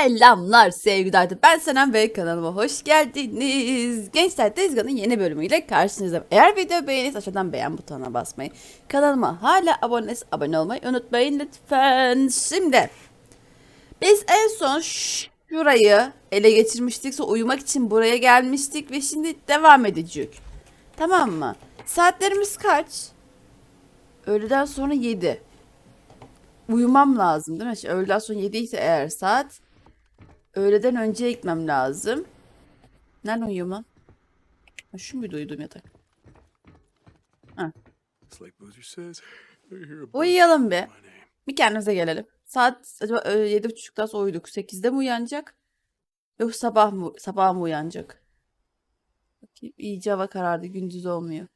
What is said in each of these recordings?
Selamlar sevgili arkadaşlar. Ben Senem ve kanalıma hoş geldiniz. Gençler Tezgah'ın yeni bölümüyle karşınızdayım. Eğer video beğenirseniz aşağıdan beğen butonuna basmayı, kanalıma hala abone, abone olmayı unutmayın lütfen. Şimdi biz en son şurayı ele geçirmiştik. Uyumak için buraya gelmiştik ve şimdi devam edecek. Tamam mı? Saatlerimiz kaç? Öğleden sonra 7. Uyumam lazım değil mi? Öğleden sonra 7 ise eğer saat öğleden önce gitmem lazım. Nerede uyuyorum lan? Ha, şu muydu uyuduğum yatak? It's like Boozer says. I hear a buzz Uyuyalım bir. Bir kendimize gelelim. Saat acaba e, yedi buçuktan sonra uyuduk. 8'de mi uyanacak? Yok sabah mı sabah mı uyanacak? Bakayım iyice hava karardı. Gündüz olmuyor.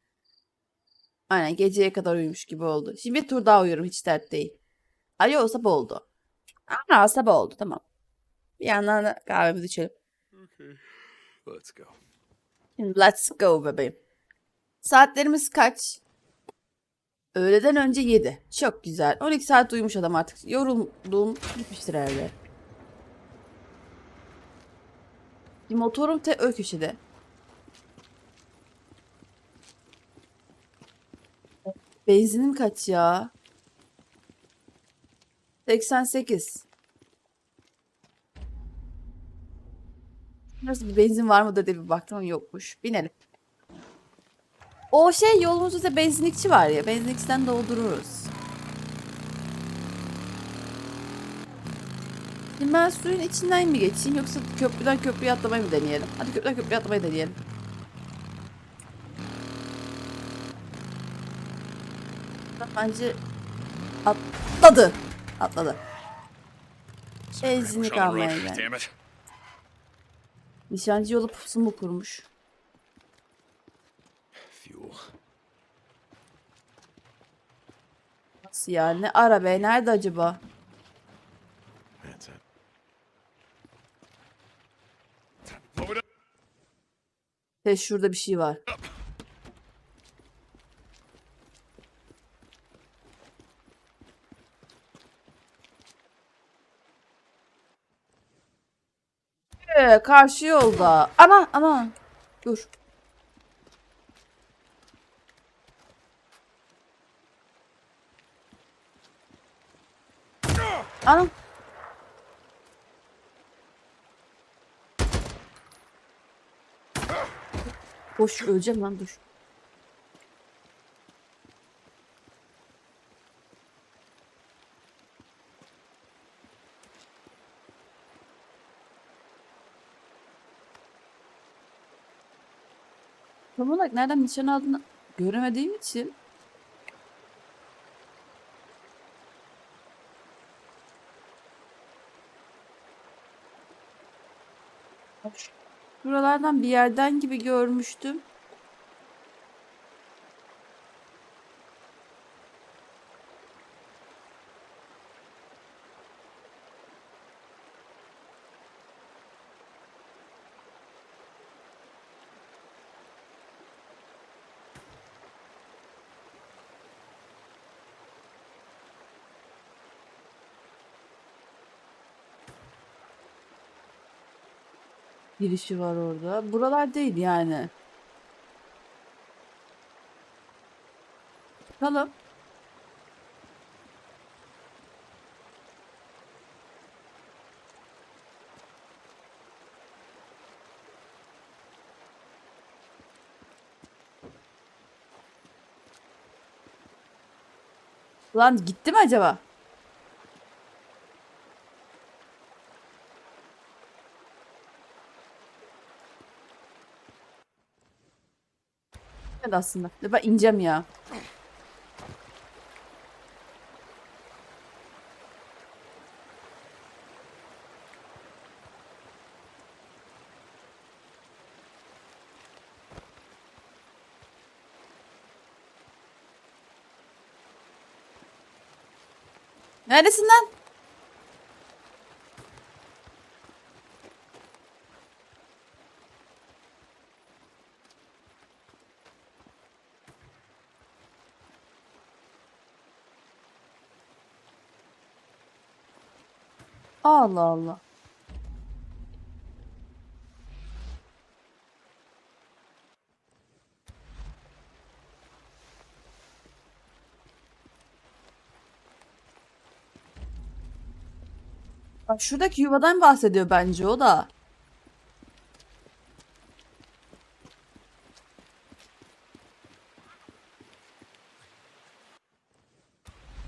Aynen geceye kadar uyumuş gibi oldu. Şimdi bir tur daha uyuyorum. Hiç dert değil. Alo sabah oldu. Aa sabah oldu tamam. Bir yandan da kahvemizi içelim. Okay, let's go. Let's go bebeğim. Saatlerimiz kaç? Öğleden önce 7. Çok güzel. 12 saat uyumuş adam artık. Yoruldum. Gitmiştir herhalde. Bir motorum te ö köşede. Benzinim kaç ya? 88. Nasıl bir benzin var mıdır diye bir baktım ama yokmuş. Binelim. O şey yolumuzda benzinlikçi var ya. Benzinlikçiden doldururuz. Şimdi ben suyun içinden mi geçeyim yoksa köprüden köprüye atlamayı mı deneyelim? Hadi köprüden köprüye atlamayı deneyelim. Bence atladı. Atladı. Benzinlik almaya road. Nişancı yolu pusu mu kurmuş? Nasıl yani? Ara be. Nerede acaba? He şurada bir şey var. Karşı yolda. Ana ana. Dur. Ana. Boş öleceğim lan dur. Tam olarak nereden nişan aldığını göremediğim için Buralardan bir yerden gibi görmüştüm. Girişi var orada. Buralar değil yani. Bakalım. Lan gitti mi acaba? Evet aslında. Ben ineceğim ya. Neredesin lan? Allah Allah. Bak şuradaki yuvadan bahsediyor bence o da.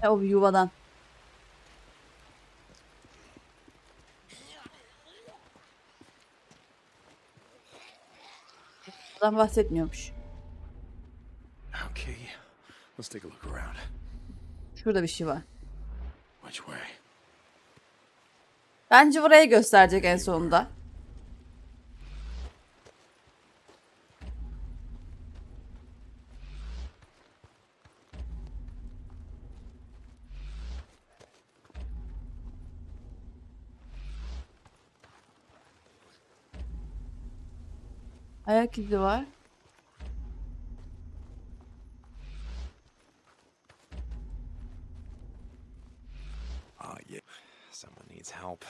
E, o yuvadan. Yuvadan bahsetmiyormuş. Okay. Let's take a look around. Şurada bir şey var. Which way? Bence burayı gösterecek en sonunda. Ayak izi var. Ah, yeah. Someone needs help.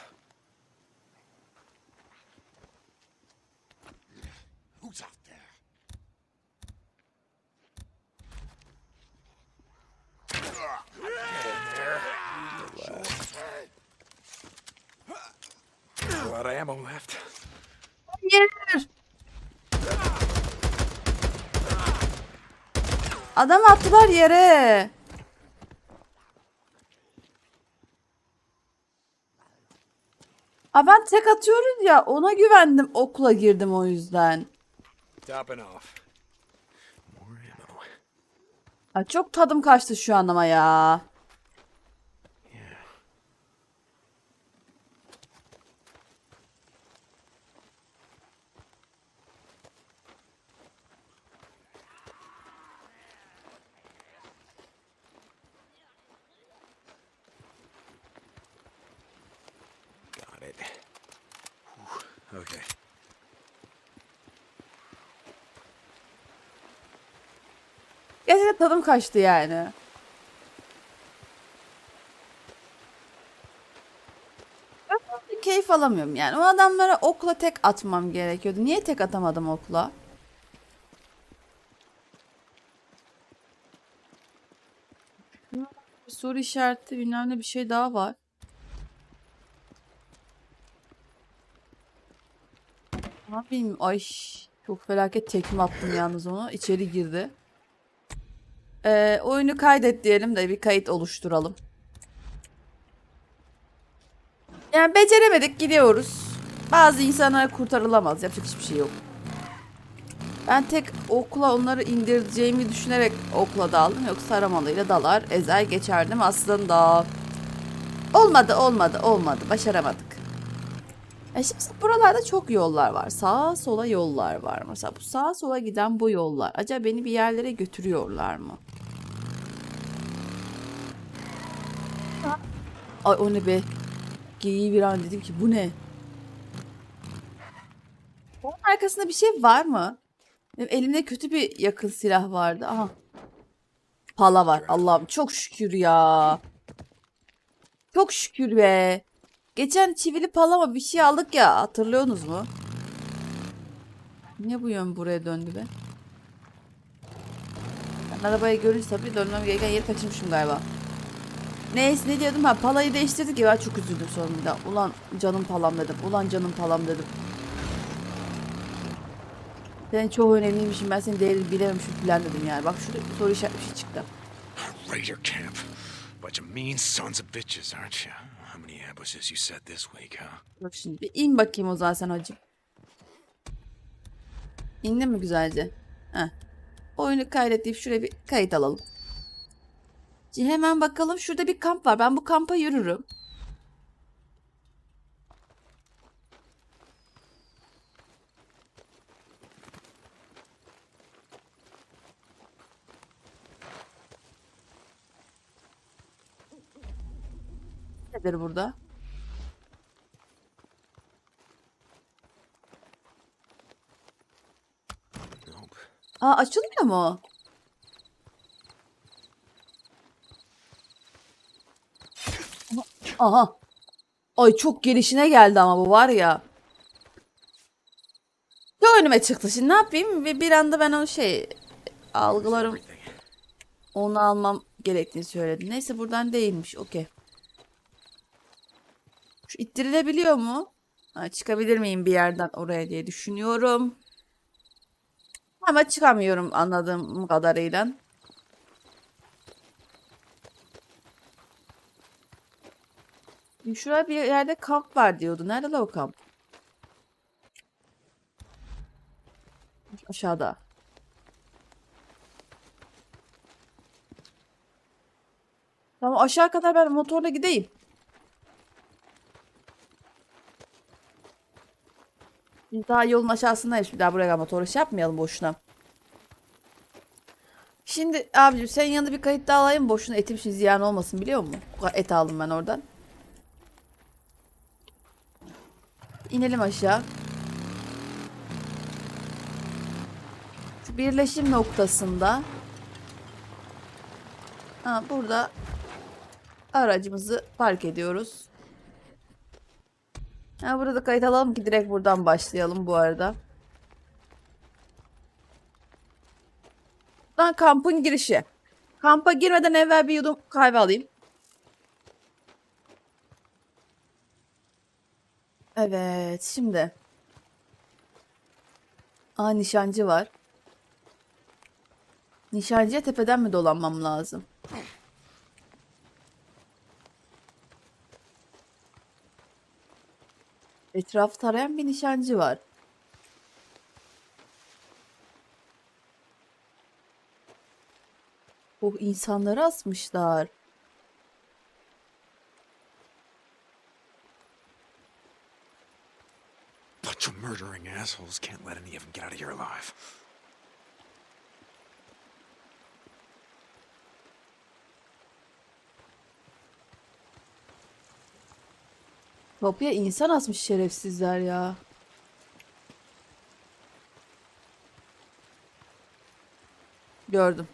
Adam attılar yere. Aa ben tek atıyoruz ya ona güvendim okula girdim o yüzden. Aa, çok tadım kaçtı şu an ama ya. Yeah. Got it. Whew. Okay. Gerçekten tadım kaçtı yani. Keyif alamıyorum yani. O adamlara okla tek atmam gerekiyordu. Niye tek atamadım okla? Bir soru işareti bilmem ne bir şey daha var. Ne yapayım? Ay çok felaket tekme attım yalnız onu. İçeri girdi. Ee, oyunu kaydet diyelim de bir kayıt oluşturalım. Yani beceremedik gidiyoruz. Bazı insanlar kurtarılamaz. Yapacak hiçbir şey yok. Ben tek okula onları indireceğimi düşünerek okula daldım. Yoksa aramalıyla dalar ezer geçerdim aslında. Olmadı olmadı olmadı. Başaramadık. E şimdi buralarda çok yollar var. Sağa sola yollar var. Mesela bu sağa sola giden bu yollar. Acaba beni bir yerlere götürüyorlar mı? Ay o ne be? Geyiği bir an dedim ki bu ne? Onun arkasında bir şey var mı? Benim elimde kötü bir yakın silah vardı. Aha. Pala var. Allah'ım çok şükür ya. Çok şükür be. Geçen çivili palama bir şey aldık ya. Hatırlıyorsunuz mu? Niye bu yön buraya döndü be? Ben arabayı görünce tabii dönmem gereken yeri kaçırmışım galiba. Neyse ne diyordum ha palayı değiştirdik ya ben çok üzüldüm sonunda. Ulan canım palam dedim. Ulan canım palam dedim. Senin çok önemliymişim ben senin değerini bilememişim filan dedim yani. Bak şurada soru işaretli bir şey çıktı. Raider camp. Bunch of mean sons of bitches, aren't you? How many ambushes you set this week, huh? Bak şimdi bir in bakayım o zaman sen hacım. İndin mi güzelce? Heh. Oyunu kaydet deyip şuraya bir kayıt alalım. Hemen bakalım şurada bir kamp var. Ben bu kampa yürürüm. Nedir burada? Aa açılmıyor mu? Aha. Ay çok gelişine geldi ama bu var ya. Çok önüme çıktı. Şimdi ne yapayım? Bir, anda ben o şey algılarım. Onu almam gerektiğini söyledi. Neyse buradan değilmiş. Okey. Şu ittirilebiliyor mu? Ha, çıkabilir miyim bir yerden oraya diye düşünüyorum. Ama çıkamıyorum anladığım kadarıyla. Şurada bir yerde kamp var diyordu. Nerede la o kamp? Aşağıda. Tamam aşağı kadar ben motorla gideyim. Biz daha yolun aşağısındayız. Bir daha buraya motoru şey yapmayalım boşuna. Şimdi abicim senin yanında bir kayıt daha alayım. Boşuna etim şimdi ziyan olmasın biliyor musun? Et aldım ben oradan. İnelim aşağı. Şu birleşim noktasında. Ha, burada aracımızı park ediyoruz. Ha, burada kayıt alalım ki direkt buradan başlayalım bu arada. Lan kampın girişi. Kampa girmeden evvel bir yudum kahve alayım. Evet, şimdi. Aa nişancı var. Nişancıya tepeden mi dolanmam lazım? Etraf tarayan bir nişancı var. Oh insanları asmışlar. Bunch of murdering assholes can't let any of them get out of here alive. Kapıya insan asmış şerefsizler ya. Gördüm.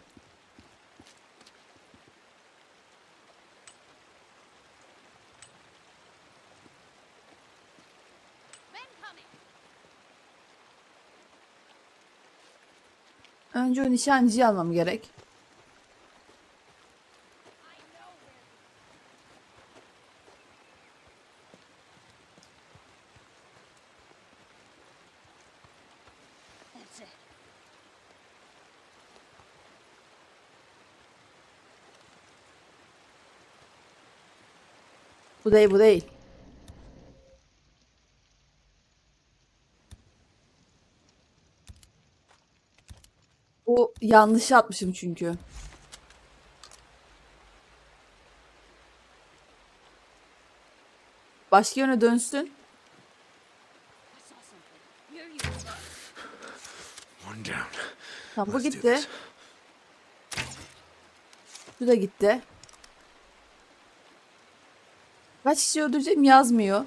Önce o nişancıyı almam gerek. Bu değil bu değil. Bu yanlış atmışım çünkü. Başka yöne dönsün. Tamam bu gitti. Bu da gitti. Kaç kişi öldüreceğim yazmıyor.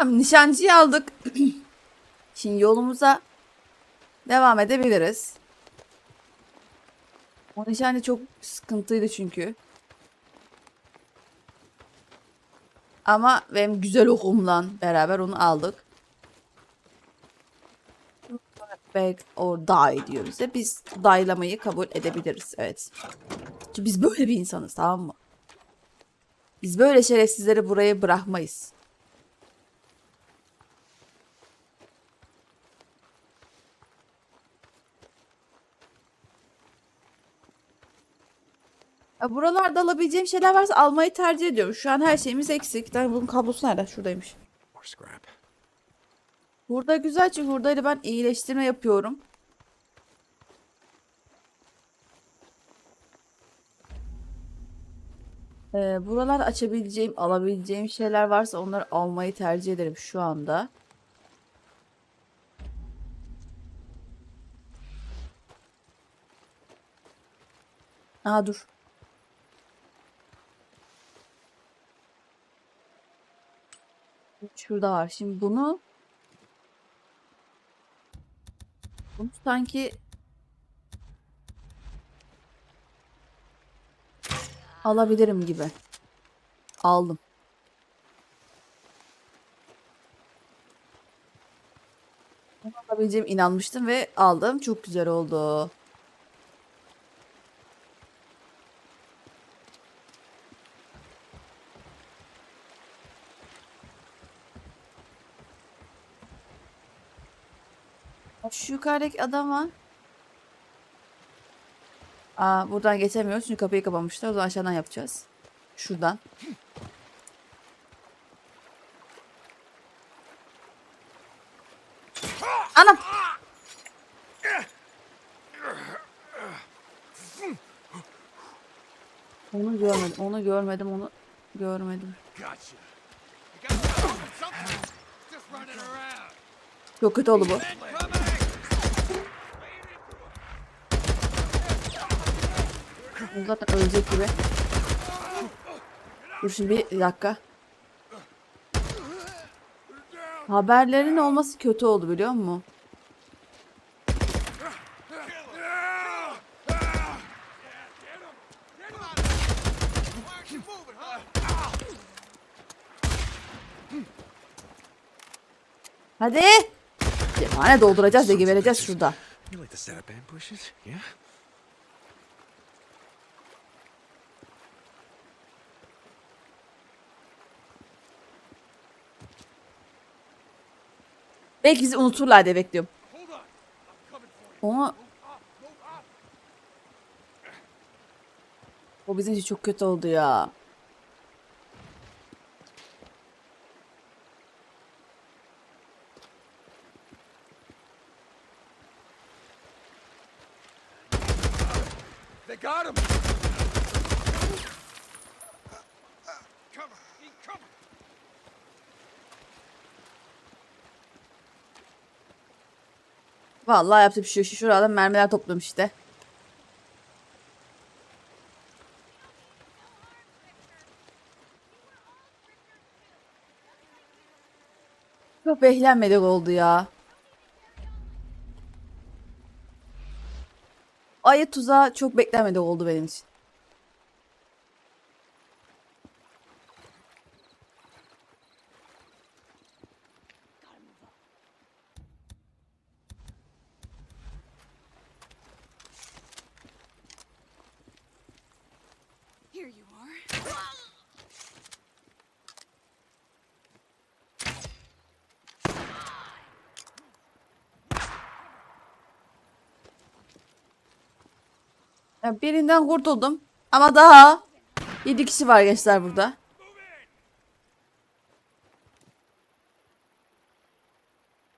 Tamam nişancıyı aldık. Şimdi yolumuza devam edebiliriz. O nişancı çok sıkıntıydı çünkü. Ama benim güzel okumla beraber onu aldık. Back or die diyor bize. Biz die'lamayı kabul edebiliriz. Evet. Çünkü biz böyle bir insanız tamam mı? Biz böyle şerefsizleri buraya bırakmayız. Ya buralarda alabileceğim şeyler varsa almayı tercih ediyorum. Şu an her şeyimiz eksik. Yani bunun kablosu nerede? Şuradaymış. Burada güzel çünkü buradaydı ben iyileştirme yapıyorum. Ee, buralarda açabileceğim, alabileceğim şeyler varsa onları almayı tercih ederim şu anda. Aa dur. Şurada var. Şimdi bunu bunu sanki alabilirim gibi. Aldım. alabileceğim inanmıştım ve aldım. Çok güzel oldu. Şu yukarıdaki adam var. Aa, buradan geçemiyoruz çünkü kapıyı kapamışlar. O zaman aşağıdan yapacağız. Şuradan. Anam. Onu görmedim. Onu görmedim. Onu görmedim. Çok kötü oldu bu. Bu Zaten ölecek gibi. Dur şimdi bir dakika. Haberlerin olması kötü oldu biliyor musun? Hadi. Cephane dolduracağız ve gebereceğiz şurada. Belki bizi unuturlar diye bekliyorum. Ama o bizim için çok kötü oldu ya. Vallahi yaptı bir şey. yok. Şuradan mermiler topladım işte. Çok beklenmedik oldu ya. Ayı tuzağı çok beklenmedik oldu benim için. Here you are. Birinden kurtuldum. Ama daha 7 kişi var gençler burada.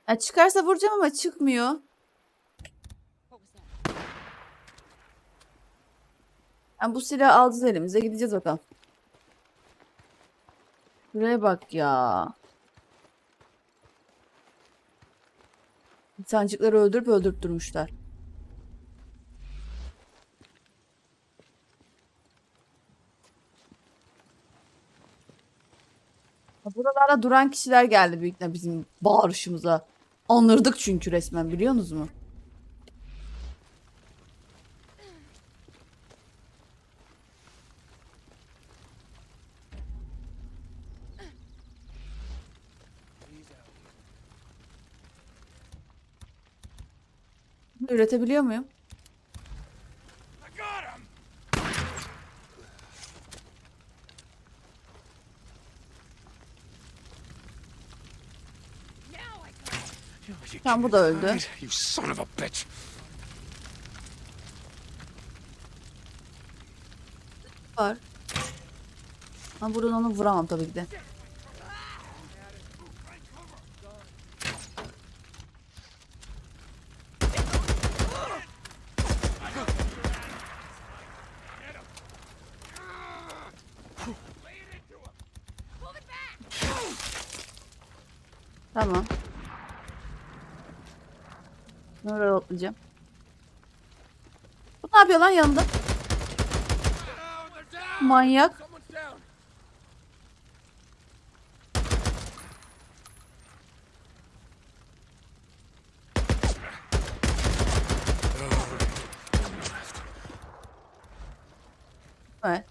Ya çıkarsa vuracağım ama çıkmıyor. Yani bu silahı alacağız elimize gideceğiz bakalım. Buraya bak ya. İnsancıkları öldürüp öldürüp durmuşlar. Buralarda duran kişiler geldi büyük ihtimalle bizim bağırışımıza. Anırdık çünkü resmen biliyorsunuz mu? Üretebiliyor muyum? Tamam, bu da öldü. hide, You son of a bitch. Var. Ama buradan onu vuramam tabii ki de. Tamam. Nereye atlayacağım? Bu ne yapıyor lan yanında? Manyak. Evet.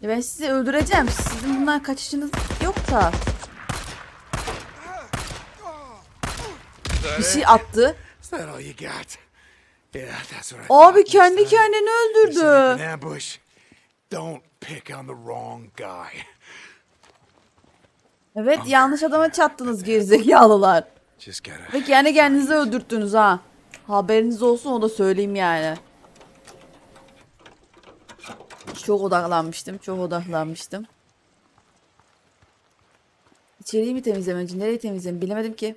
Ya ben sizi öldüreceğim. Sizin bundan kaçışınız yok da. bir şey attı. Abi kendi kendini öldürdü. Evet yanlış adama çattınız gerizekalılar. Ve kendi kendinizi öldürttünüz ha. Haberiniz olsun o da söyleyeyim yani. Çok odaklanmıştım. Çok odaklanmıştım. İçeriği mi temizleyeyim önce? Nereyi temizleyeyim bilemedim ki.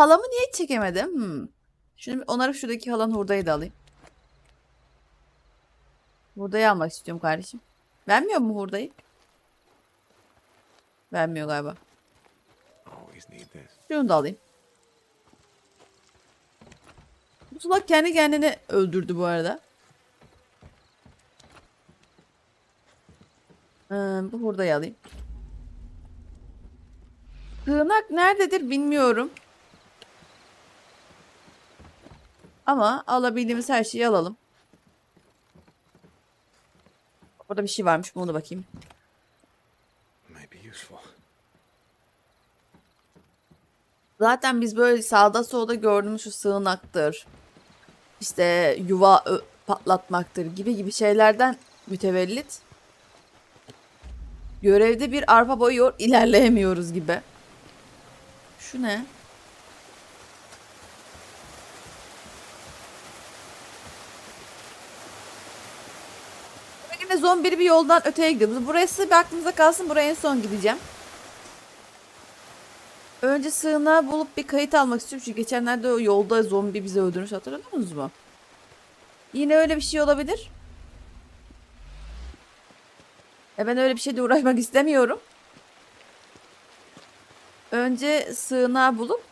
Ben palamı niye çekemedim? Hmm. Bir onarıp şuradaki halan hurdayı da alayım. Hurdayı almak istiyorum kardeşim. Vermiyor mu hurdayı? Vermiyor galiba. Şunu da alayım. Bu salak kendi kendini öldürdü bu arada. Ee, bu hurdayı alayım. Sığınak nerededir bilmiyorum. Ama alabildiğimiz her şeyi alalım. Orada bir şey varmış. Bunu da bakayım. Zaten biz böyle sağda solda gördüğümüz şu sığınaktır. İşte yuva patlatmaktır gibi gibi şeylerden mütevellit. Görevde bir arpa boyu ilerleyemiyoruz gibi. Şu ne? Yine zombili bir yoldan öteye gidiyoruz. Burası bir aklınıza kalsın. Buraya en son gideceğim. Önce sığınağı bulup bir kayıt almak istiyorum. Çünkü geçenlerde o yolda zombi bizi öldürmüş hatırladınız mı? Yine öyle bir şey olabilir. E ben öyle bir şeyle uğraşmak istemiyorum. Önce sığınağı bulup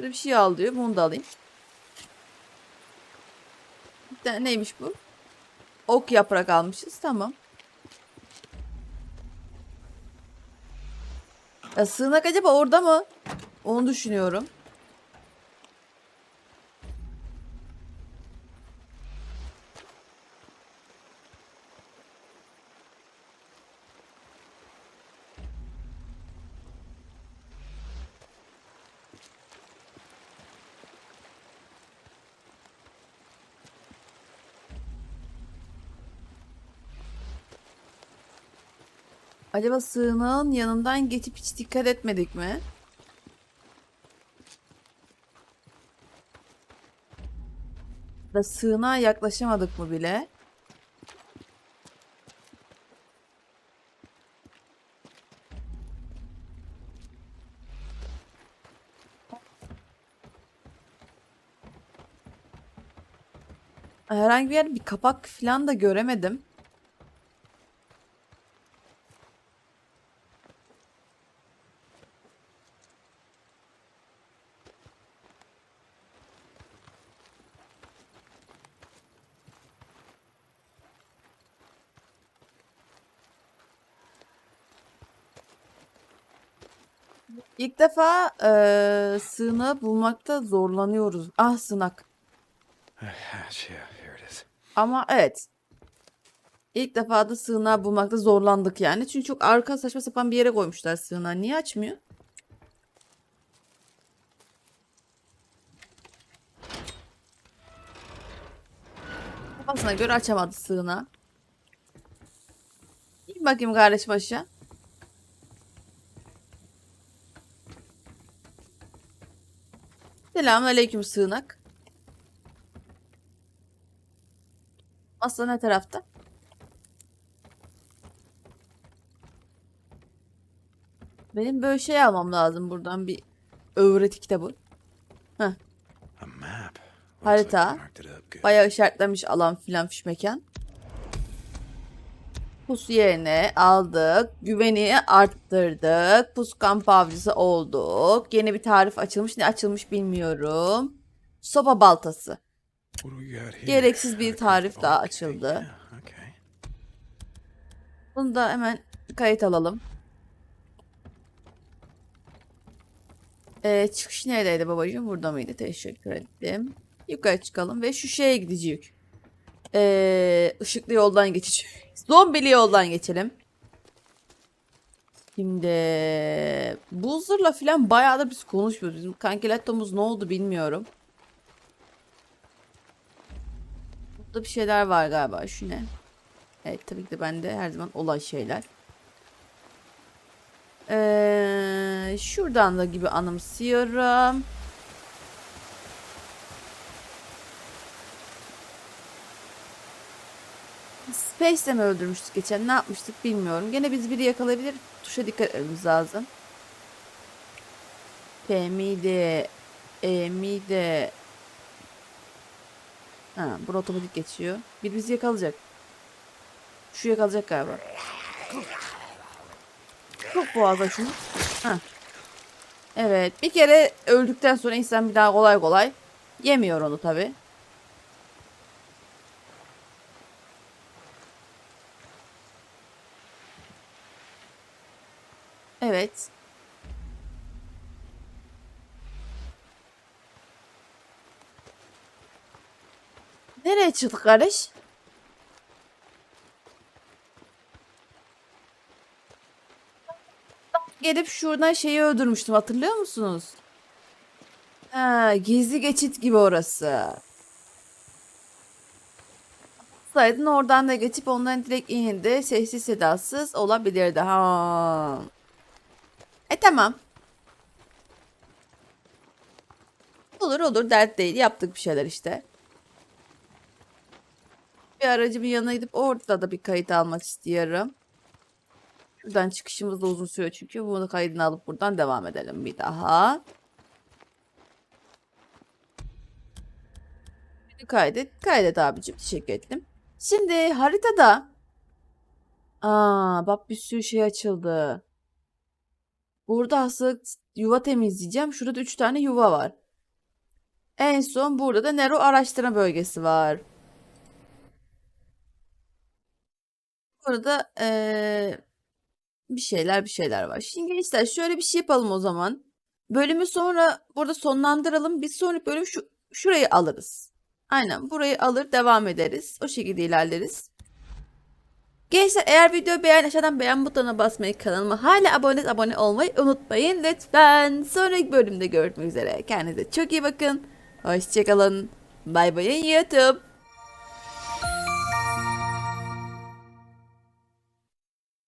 Şurada bir şey al diyor. Bunu da alayım. Bir neymiş bu? Ok yaprak almışız. Tamam. Ya sığınak acaba orada mı? Onu düşünüyorum. Acaba sığınağın yanından geçip hiç dikkat etmedik mi? Da sığınağa yaklaşamadık mı bile? Herhangi bir yer bir kapak falan da göremedim. İlk defa eee sığınağı bulmakta zorlanıyoruz. Ah sığınak. İs. Ama evet. İlk defa da sığınağı bulmakta zorlandık yani. Çünkü çok arka saçma sapan bir yere koymuşlar sığınağı. Niye açmıyor? Kafasına göre açamadı sığınağı. İn bakayım kardeşim aşağı. Selamun aleyküm sığınak. Aslan ne tarafta? Benim böyle şey almam lazım buradan bir öğreti kitabı. Looks Harita. Bayağı işaretlemiş alan filan fiş mekan. Pus yerine aldık. Güveni arttırdık. Pus kamp avcısı olduk. Yeni bir tarif açılmış. Ne açılmış bilmiyorum. Sopa baltası. Gereksiz bir tarif daha açıldı. Bunu da hemen kayıt alalım. Ee, çıkış neredeydi babacığım? Burada mıydı? Teşekkür ettim. Yukarı çıkalım ve şu şeye gideceğiz. Ee, ışıklı yoldan geçeceğiz. Zombili yoldan geçelim. Şimdi Buzzer'la falan bayağı da biz konuşmuyoruz. Bizim kankilettomuz ne oldu bilmiyorum. Burada bir şeyler var galiba. Şu ne? Evet tabii ki de bende her zaman olan şeyler. Ee, şuradan da gibi anımsıyorum. Space'le mi öldürmüştük geçen? Ne yapmıştık bilmiyorum. Gene biz biri yakalayabilir. Tuşa dikkat etmemiz lazım. P miydi? E miydi? Ha, bu otomatik geçiyor. Bir bizi yakalayacak. Şu yakalayacak galiba. Çok boğaza şunu. Ha. Evet. Bir kere öldükten sonra insan bir daha kolay kolay yemiyor onu tabi. Evet. Nereye çıktık kardeş? Gelip şuradan şeyi öldürmüştüm hatırlıyor musunuz? Ha, gizli geçit gibi orası. Saydın oradan da geçip ondan direkt indi. Sessiz sedasız olabilirdi. Ha. E tamam. Olur olur dert değil. Yaptık bir şeyler işte. Bir aracımın yanına gidip orada da bir kayıt almak istiyorum. Şuradan çıkışımız da uzun sürüyor çünkü. Bunu kaydını alıp buradan devam edelim bir daha. Kaydet. Kaydet abicim. Teşekkür ettim. Şimdi haritada Aa, bak bir sürü şey açıldı. Burada aslında yuva temizleyeceğim. Şurada da 3 tane yuva var. En son burada da Nero araştırma bölgesi var. Burada eee, bir şeyler bir şeyler var. Şimdi gençler şöyle bir şey yapalım o zaman. Bölümü sonra burada sonlandıralım. Bir sonraki bölüm şu şurayı alırız. Aynen burayı alır devam ederiz. O şekilde ilerleriz. Gençler eğer videoyu beğen aşağıdan beğen butonuna basmayı kanalıma hala abone abone olmayı unutmayın lütfen. Sonraki bölümde görüşmek üzere. Kendinize çok iyi bakın. Hoşçakalın. Bay bay YouTube.